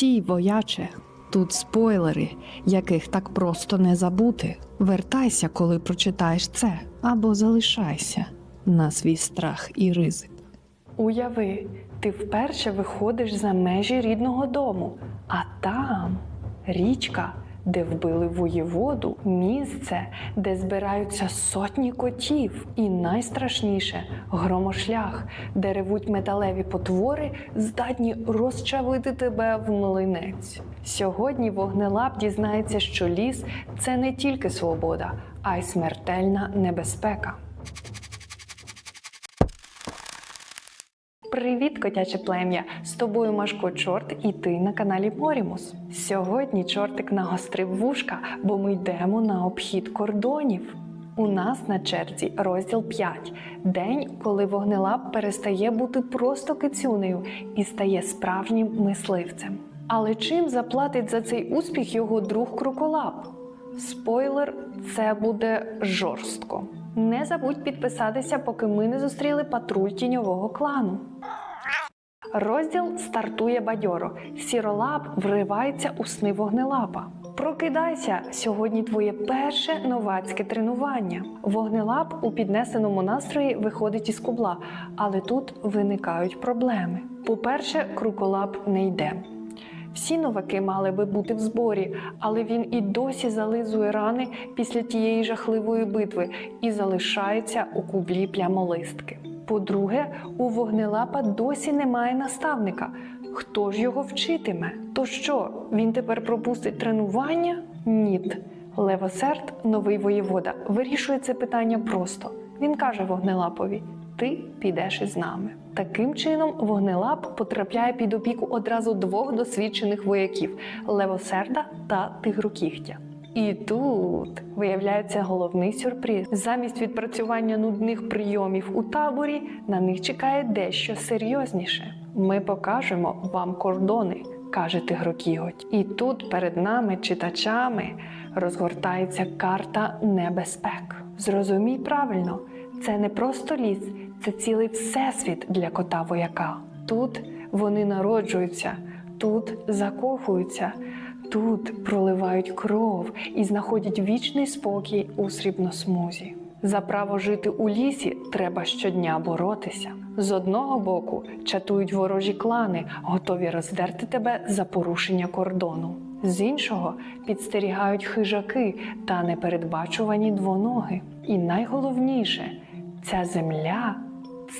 Стій, вояче, тут спойлери, яких так просто не забути. Вертайся, коли прочитаєш це, або залишайся на свій страх і ризик. Уяви, ти вперше виходиш за межі рідного дому, а там річка, де вбили воєводу, місце, де збираються сотні котів, і найстрашніше громошлях, де ревуть металеві потвори, здатні розчавити тебе в млинець. Сьогодні вогнелап дізнається, що ліс це не тільки свобода, а й смертельна небезпека. Привіт, котяче плем'я! З тобою Машко Чорт і ти на каналі Морімус. Сьогодні чортик нагострив вушка, бо ми йдемо на обхід кордонів. У нас на черзі розділ 5. День, коли вогнелап перестає бути просто кицюнею і стає справжнім мисливцем. Але чим заплатить за цей успіх його друг Кроколап? Спойлер, це буде жорстко. Не забудь підписатися, поки ми не зустріли патруль тіньового клану. Розділ стартує бадьоро. Сіролап вривається у сни вогнелапа. Прокидайся! Сьогодні твоє перше новацьке тренування. Вогнелап у піднесеному настрої виходить із кубла, але тут виникають проблеми. По-перше, круколап не йде. Всі новаки мали би бути в зборі, але він і досі зализує рани після тієї жахливої битви і залишається у кублі плямолистки. По-друге, у вогнелапа досі немає наставника. Хто ж його вчитиме? То що, він тепер пропустить тренування? Ніт. Левосерд, новий воєвода, вирішує це питання просто. Він каже вогнелапові: Ти підеш із нами. Таким чином, вогнелап потрапляє під опіку одразу двох досвідчених вояків левосерда та тигрокігтя. І тут виявляється головний сюрприз. Замість відпрацювання нудних прийомів у таборі на них чекає дещо серйозніше. Ми покажемо вам кордони, каже тигрокіготь. І тут перед нами, читачами, розгортається карта небезпек. Зрозумій правильно, це не просто ліс, це цілий всесвіт для кота вояка. Тут вони народжуються, тут закохуються, тут проливають кров і знаходять вічний спокій у срібносмузі. За право жити у лісі треба щодня боротися. З одного боку чатують ворожі клани, готові роздерти тебе за порушення кордону. З іншого підстерігають хижаки та непередбачувані двоноги. І найголовніше, ця земля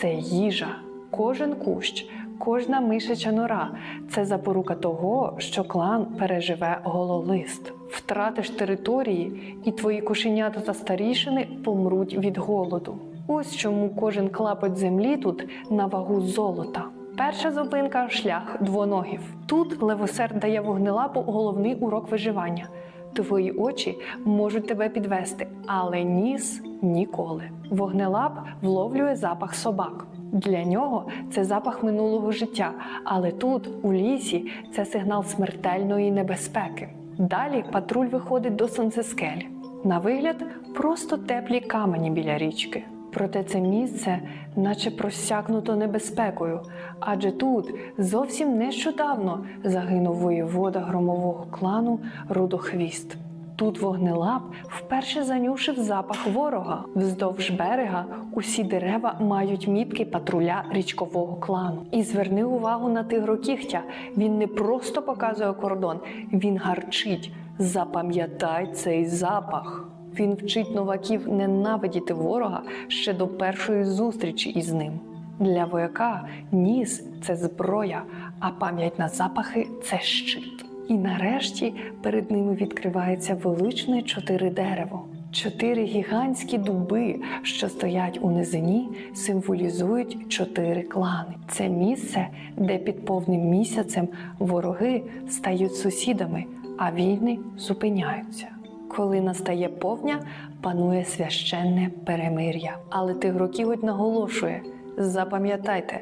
це їжа. Кожен кущ, кожна мишача нора це запорука того, що клан переживе гололист. Втратиш території, і твої кошенята та старішини помруть від голоду. Ось чому кожен клапоть землі тут на вагу золота. Перша зупинка шлях двоногів. Тут левосерд дає вогнелапу головний урок виживання. Твої очі можуть тебе підвести, але ніс ніколи. Вогнелап вловлює запах собак. Для нього це запах минулого життя, але тут, у лісі, це сигнал смертельної небезпеки. Далі патруль виходить до сонцескель. На вигляд, просто теплі камені біля річки. Проте це місце, наче просякнуто небезпекою, адже тут зовсім нещодавно загинув воєвода громового клану Рудохвіст. Тут вогнелап вперше занюшив запах ворога. Вздовж берега усі дерева мають мітки патруля річкового клану. І зверни увагу на тигрокігтя. Він не просто показує кордон, він гарчить. Запам'ятай цей запах. Він вчить новаків ненавидіти ворога ще до першої зустрічі із ним. Для вояка ніс це зброя, а пам'ять на запахи це щит. І нарешті перед ними відкривається величне чотири дерево. Чотири гігантські дуби, що стоять у низині, символізують чотири клани. Це місце, де під повним місяцем вороги стають сусідами, а війни зупиняються. Коли настає повня, панує священне перемир'я. Але тигрокіготь наголошує: запам'ятайте,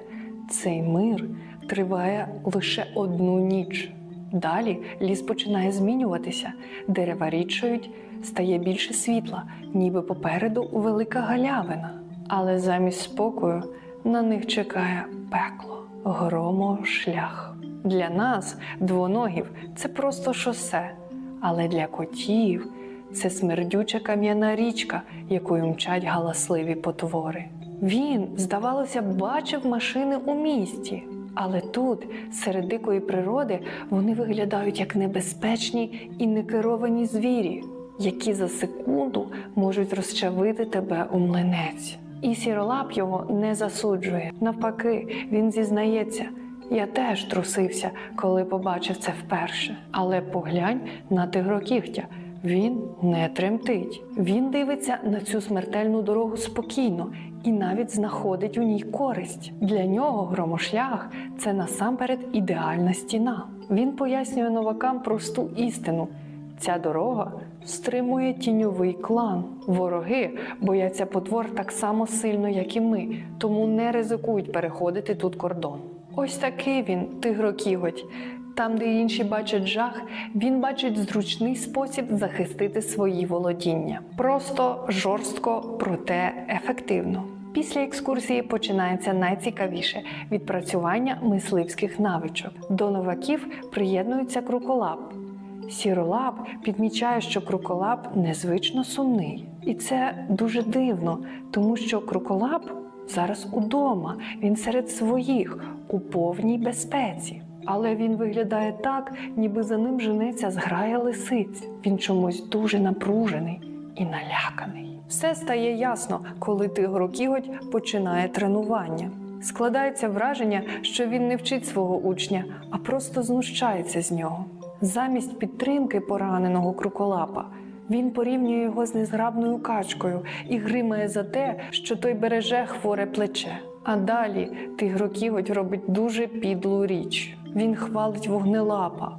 цей мир триває лише одну ніч. Далі ліс починає змінюватися, дерева рідшають, стає більше світла, ніби попереду велика галявина. Але замість спокою на них чекає пекло, громо шлях. Для нас, двоногів, це просто шосе, але для котів це смердюча кам'яна річка, якою мчать галасливі потвори. Він, здавалося, бачив машини у місті, але тут, серед дикої природи, вони виглядають як небезпечні і некеровані звірі, які за секунду можуть розчавити тебе у млинець. І сіролап його не засуджує. Навпаки, він зізнається. Я теж трусився, коли побачив це вперше. Але поглянь на тигрокігтя. Він не тремтить. Він дивиться на цю смертельну дорогу спокійно і навіть знаходить у ній користь. Для нього громошлях це насамперед ідеальна стіна. Він пояснює новакам просту істину. Ця дорога стримує тіньовий клан. Вороги бояться потвор так само сильно, як і ми, тому не ризикують переходити тут кордон. Ось такий він, тигрокіготь. Там, де інші бачать жах, він бачить зручний спосіб захистити свої володіння. Просто жорстко, проте ефективно. Після екскурсії починається найцікавіше відпрацювання мисливських навичок. До новаків приєднується круколап. Сіролап підмічає, що круколап незвично сумний. І це дуже дивно, тому що круколап зараз удома, він серед своїх у повній безпеці. Але він виглядає так, ніби за ним женеться зграя лисиць. Він чомусь дуже напружений і наляканий. Все стає ясно, коли тигрокіготь починає тренування. Складається враження, що він не вчить свого учня, а просто знущається з нього. Замість підтримки пораненого круколапа він порівнює його з незграбною качкою і гримає за те, що той береже хворе плече. А далі тигрокіготь робить дуже підлу річ. Він хвалить вогнелапа,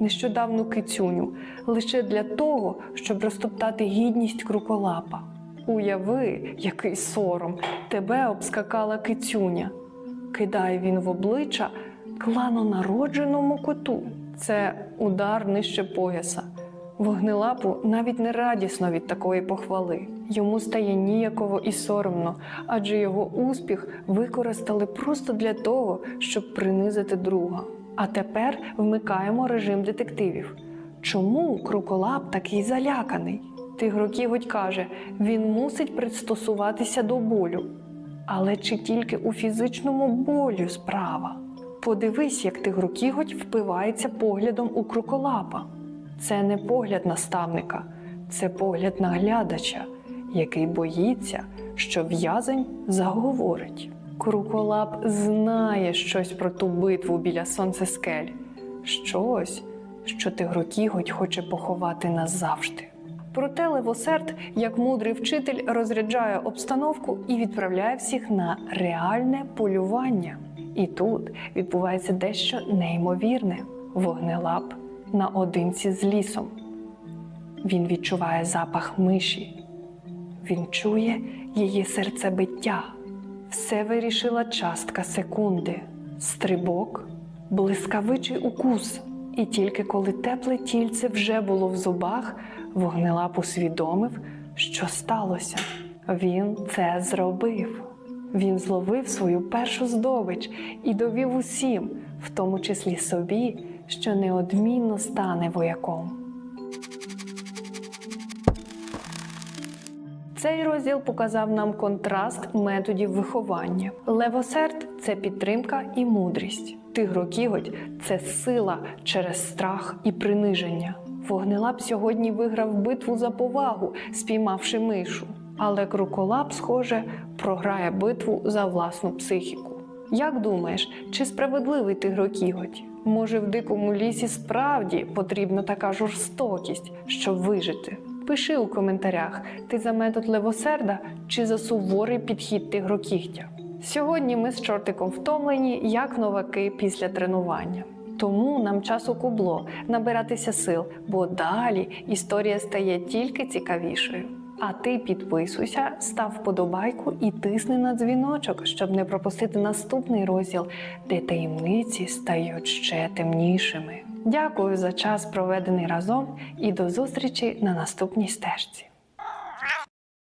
нещодавну кицюню, лише для того, щоб розтоптати гідність круколапа. Уяви, який сором, тебе обскакала кицюня. Кидає він в обличчя кланонародженому коту. Це удар нижче пояса. Вогнелапу навіть не радісно від такої похвали. Йому стає ніяково і соромно, адже його успіх використали просто для того, щоб принизити друга. А тепер вмикаємо режим детективів. Чому круколап такий заляканий? Тигрокіготь каже, він мусить пристосуватися до болю. Але чи тільки у фізичному болю справа? Подивись, як тигрокіготь впивається поглядом у круколапа. Це не погляд наставника, це погляд наглядача, який боїться, що в'язень заговорить. Круколап знає щось про ту битву біля сонцескель, щось, що тигрокіготь хоче поховати назавжди. Проте Левосерд, як мудрий вчитель, розряджає обстановку і відправляє всіх на реальне полювання. І тут відбувається дещо неймовірне вогнелап наодинці з лісом. Він відчуває запах миші, він чує її серцебиття. Все вирішила частка секунди, стрибок, блискавичий укус. І тільки коли тепле тільце вже було в зубах, вогнелап усвідомив, що сталося. Він це зробив. Він зловив свою першу здобич і довів усім, в тому числі собі, що неодмінно стане вояком. Цей розділ показав нам контраст методів виховання. Левосерд це підтримка і мудрість. Тигрокіготь це сила через страх і приниження. Вогнелап сьогодні виграв битву за повагу, спіймавши мишу. Але круколап, схоже, програє битву за власну психіку. Як думаєш, чи справедливий тигрокіготь? Може, в дикому лісі справді потрібна така жорстокість, щоб вижити? Пиши у коментарях, ти за метод левосерда чи за суворий підхід тигрокігтя. Сьогодні ми з чортиком втомлені, як новаки після тренування. Тому нам часу кубло набиратися сил, бо далі історія стає тільки цікавішою. А ти підписуйся, став вподобайку і тисни на дзвіночок, щоб не пропустити наступний розділ, де таємниці стають ще темнішими. Дякую за час, проведений разом, і до зустрічі на наступній стежці.